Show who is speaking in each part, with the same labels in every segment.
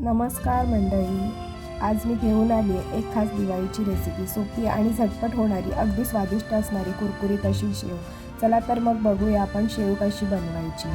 Speaker 1: नमस्कार मंडळी. आज मी घेऊन आली आहे एक खास दिवाळीची रेसिपी सोपी आणि झटपट होणारी अगदी स्वादिष्ट असणारी कुरकुरीत अशी शेव. चला तर मग बघूया आपण शेव कशी बनवायची.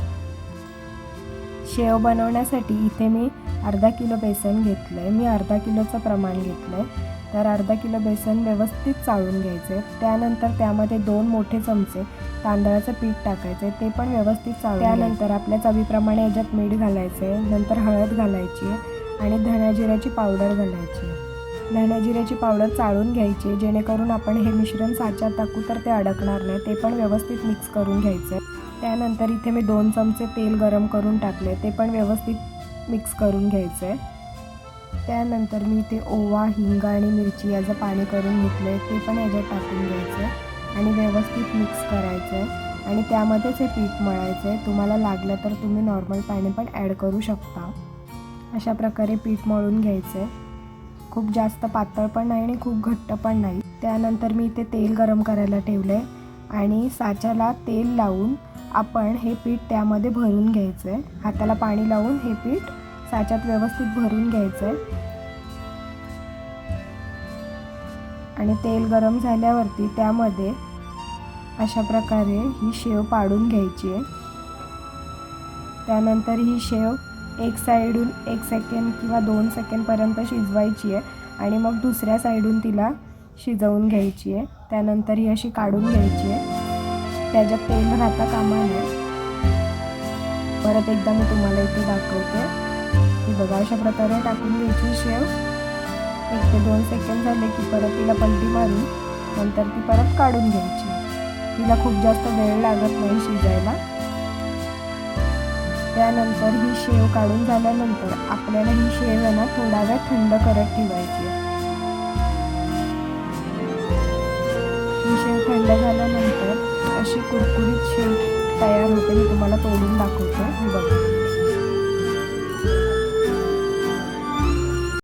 Speaker 1: शेव बनवण्यासाठी इथे मी अर्धा किलो बेसन घेतलं आहे मी अर्धा किलोचं प्रमाण घेतलं आहे तर अर्धा किलो बेसन व्यवस्थित चाळून घ्यायचं. आहे त्यानंतर त्यामध्ये दोन मोठे चमचे तांदळाचं पीठ टाकायचं. आहे ते पण व्यवस्थित चाळून त्यानंतर आपल्या चवीप्रमाणे याच्यात मीठ घालायचं. आहे नंतर हळद घालायची आहे आणि धण्याजिऱ्याची पावडर घालायची. आहे धण्याजिऱ्याची पावडर चाळून घ्यायची. जेणेकरून आपण हे मिश्रण साच्यात टाकू तर ते अडकणार नाही. ते पण व्यवस्थित मिक्स करून घ्यायचं. आहे त्यानंतर इथे मी दोन चमचे तेल गरम करून टाकले. ते पण व्यवस्थित मिक्स करून घ्यायचं आहे त्यानंतर मी ते ओवा हिंग आणि मिरची याचं पाणी करून घेतलं आहे ते पण याच्यात टाकून घ्यायचं आहे आणि व्यवस्थित मिक्स करायचं आहे आणि त्यामध्येच हे पीठ मळायचं आहे तुम्हाला लागलं तर तुम्ही नॉर्मल पाणी पण ॲड करू शकता. अशा प्रकारे पीठ मळून घ्यायचं आहे खूप जास्त पातळ पण नाही आणि खूप घट्ट पण नाही. त्यानंतर मी इथे तेल गरम करायला ठेवलं आहे आणि साच्याला तेल लावून आपण हे पीठ त्यामध्ये भरून घ्यायचं आहे हाताला पाणी लावून हे पीठ साच्यात व्यवस्थित भरून घ्यायचं आहे आणि तेल गरम झाल्यावरती त्यामध्ये अशा प्रकारे ही शेव पाडून घ्यायची आहे. त्यानंतर ही शेव एक साईडून एक सेकंड किंवा दोन सेकंडपर्यंत शिजवायची आहे आणि मग दुसऱ्या साईडून तिला शिजवून घ्यायची आहे. त्यानंतर ही अशी काढून घ्यायची आहे. त्याच्या पेन राहता कामा नये परत एकदा मी तुम्हाला इथे दाखवते. की बघा अशा प्रकारे टाकून घ्यायची शेव. एक ते दोन सेकंड झाले की परत तिला पलटी मारून नंतर ती परत काढून घ्यायची. तिला खूप जास्त वेळ लागत नाही शिजायला. त्यानंतर ही शेव काढून झाल्यानंतर आपल्याला ही शेव आहे ना थोडा वेळ थंड करत ठेवायची ही शेव थंड झाल्यानंतर अशी कुरकुरीत शेव तयार होते मी तुम्हाला तोडून दाखवतो. बघा.